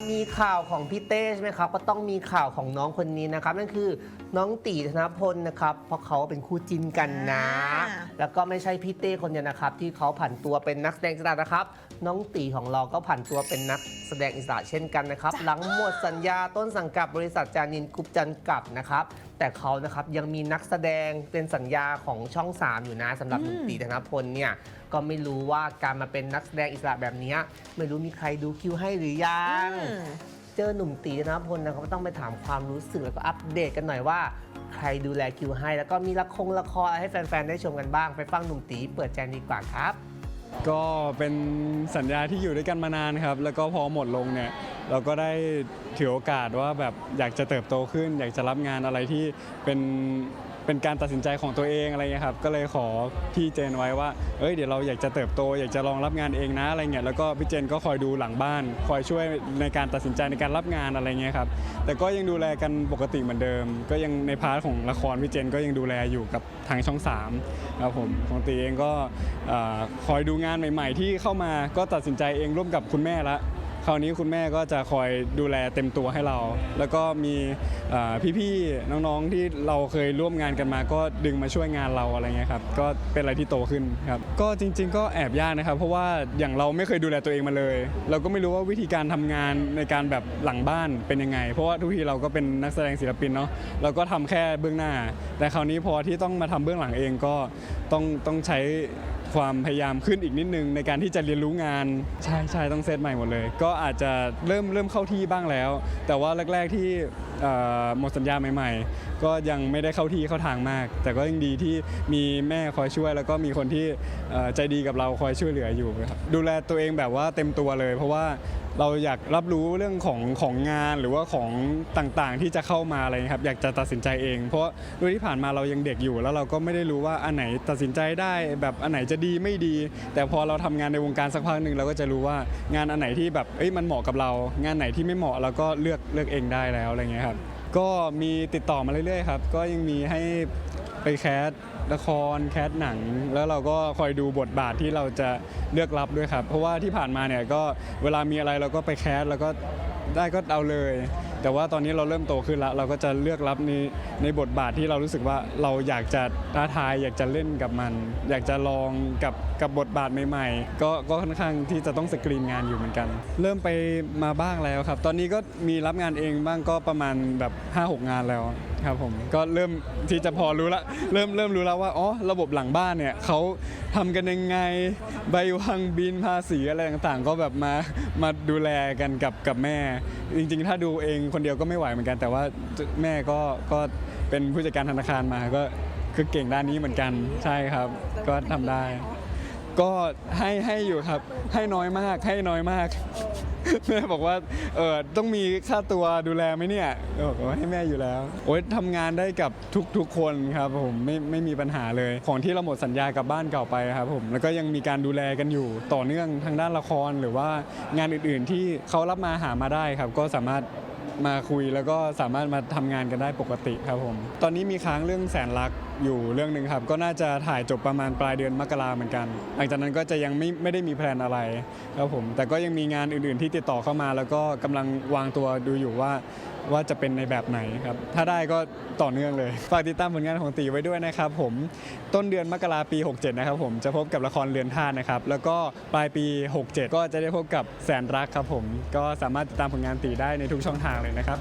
มีข่าวของพี่เต้ใช่ไหมครับ ก็ต้องมีข่าวของน้องคนนี้นะครับ นั่นคือน้องตีธนพลนะครับ เพราะเขาเป็นคู่จิ้นกันนะ อ่า แล้วก็ไม่ใช่พี่เต้คนเดียวนะครับ ที่เขาผันตัวเป็นนักแสดงอิสระนะครับ น้องตีของเราก็ผันตัวเป็นนักแสดงอิสระเช่นกันนะครับ หลังหมดสัญญาต้นสังกัดบริษัทจานินกรุ๊ปจันกับนะครับ แต่เขานะครับยังมีนักแสดงเป็นสัญญาของช่อง 3 อยู่นะสำหรับหนุ่มตีธนพลเนี่ยก็ไม่รู้ว่าการมาเป็นนักแสดงอิสระแบบเนี้ยไม่รู้มีใครดูคิวให้หรือยัง อืม เจอหนุ่มตีธนพลนะครับก็ต้องไปถามความรู้สึกแล้วก็อัปเดตกันหน่อยว่า ใครดูแลคิวให้ แล้วก็มีละครละครอะไรให้แฟนๆ ได้ชมกันบ้าง ไปฟังหนุ่มตีเปิดใจดีกว่าครับ ก็เป็นสัญญาที่อยู่ด้วยกันมานานครับ แล้วก็พอหมดลงเนี่ยเราก็ได้ถือโอกาสว่าแบบอยากจะเติบโตขึ้น อยากจะรับงานอะไรที่เป็น เป็นการตัดสินใจของตัวเองอะไรเงี้ยครับก็เลยขอพี่เจนไว้ว่าเอ้ยเดี๋ยวเราอยากจะเติบโต อยากจะลองรับงานเองนะอะไรเงี้ยแล้วก็พี่เจนก็คอยดูหลังบ้าน คอยช่วยในการตัดสินใจในการรับงานอะไรเงี้ยครับแต่ก็ยังดูแลกันปกติเหมือนเดิม ก็ยังในพาร์ทของละครพี่เจนก็ยังดูแลอยู่กับทางช่อง3ครับผมของตีเองก็คอยดูงานใหม่ ๆ ที่เข้ามาก็ตัดสินใจเองร่วมกับคุณแม่ละ ราวนี้คุณแม่ก็จะคอยดูแลเต็มตัวให้เรา แล้วก็มีพี่ๆน้องๆที่เราเคยร่วมงานกันมา ก็ดึงมาช่วยงานเราอะไรเงี้ยครับก็เป็นอะไรที่โตขึ้นครับก็จริง ๆ ก็แอบยากนะครับ เพราะว่าอย่างเราไม่เคยดูแลตัวเองมาเลย เราก็ไม่รู้ว่าวิธีการทำงานในการแบบหลังบ้านเป็นยังไง เพราะว่าทุกทีเราก็เป็นนักแสดงศิลปินเนาะเราก็ทำแค่เบื้องหน้า แต่คราวนี้พอที่ต้องมาทำเบื้องหลังเองก็ต้องต้องใช้ ความพยายามขึ้นอีกนิดนึง ในการที่จะเรียนรู้งานใช่ใช่ต้องเซตใหม่หมดเลย ก็อาจจะเริ่มเริ่มเข้าที่บ้างแล้ว แต่ว่าแรก ๆที่หมดสัญญาใหม่ ๆ ก็ยังไม่ได้เข้าที่เข้าทางมาก แต่ก็ยังดีที่มีแม่คอยช่วย แล้วก็มีคนที่ใจดีกับเราคอยช่วยเหลืออยู่ครับดูแลตัวเองแบบว่าเต็มตัวเลย เพราะว่าเราอยากรับรู้เรื่องของของงานหรือว่าของต่างๆที่จะเข้ามาอะไรครับอยากจะตัดสินใจเอง เพราะด้วยที่ผ่านมาเรายังเด็กอยู่ แล้วเราก็ไม่ได้รู้ว่าอันไหนตัดสินใจได้แบบอันไหนจะดีไม่ดี แต่พอเราทำงานในวงการสักพักหนึ่งเราก็จะรู้ว่างานอันไหนที่แบบเอ้ยมันเหมาะกับเรา งานไหนที่ไม่เหมาะเราก็เลือกเลือกเองได้แล้วอะไรเงี้ยครับก็มีติดต่อมาเรื่อยๆครับก็ยังมีให้ไปแคสละครแคสหนัง แล้วเราก็คอยดูบทบาทที่เราจะเลือกรับด้วยครับ เพราะว่าที่ผ่านมาเนี่ยก็เวลามีอะไรเราก็ไปแคสแล้วก็ได้ก็เอาเลย แต่ว่าตอนนี้เราเริ่มโตขึ้นแล้ว เราก็จะเลือกรับในในบทบาทที่เรารู้สึกว่าเราอยากจะท้าทาย อยากจะเล่นกับมัน อยากจะลองกับกับบทบาทใหม่ ๆ ก็ก็ค่อนข้างที่จะต้องสกรีนงานอยู่เหมือนกัน เริ่มไปมาบ้างแล้วครับ ตอนนี้ก็มีรับงานเองบ้างก็ประมาณแบบ 5-6 งานแล้ว ครับผมก็เริ่มที่จะพอรู้ละเริ่มเริ่มรู้แล้วว่าอ๋อระบบหลังบ้านเนี่ยเขาทำกันยังไงใบวางบินภาษีอะไรต่างๆ ก็แบบมามาดูแลกันกับกับแม่ จริง ๆ ถ้าดูเองคนเดียวก็ไม่ไหวเหมือนกัน แต่ว่าแม่ก็ก็เป็นผู้จัดการธนาคารมาก็คือเก่งด้านนี้เหมือนกันใช่ครับ ก็ทำได้ ก็ให้ให้อยู่ครับ ให้น้อยมากให้น้อยมากแม่บอกว่าเออต้องมีค่าตัวดูแลไหมเนี่ยเออบอกว่าให้แม่อยู่แล้วโอ๊ยทำงานได้กับทุกทุกคนครับผมไม่ไม่มีปัญหาเลยของที่เราหมดสัญญากับบ้านเก่าไปครับผมแล้วก็ยังมีการดูแลกันอยู่ต่อเนื่องทางด้านละครหรือว่างานอื่นๆที่เขารับมาหามาได้ครับ ก็สามารถมาคุยแล้วก็สามารถมาทำงานกันได้ปกติครับผม ตอนนี้มีค้างเรื่องแสนรัก อยู่เรื่องหนึ่งครับ ก็น่าจะถ่ายจบประมาณปลายเดือนมกราเหมือนกัน หลังจากนั้นก็จะยังไม่ไม่ได้มีแพลนอะไรครับผมแต่ก็ยังมีงานอื่นๆที่ติดต่อเข้ามา แล้วก็กำลังวางตัวดูอยู่ว่าว่าจะเป็นในแบบไหนครับ ถ้าได้ก็ต่อเนื่องเลย ฝากติดตามผลงานของตีไว้ด้วยนะครับผม ต้นเดือนมกราปี 67 นะครับผม จะพบกับละครเรือนท่าตุนะครับ แล้วก็ปลายปี 67 ก็จะได้พบกับแสนรักครับผม ก็สามารถติดตามผลงานตีได้ในทุกช่องทางเลยนะครับ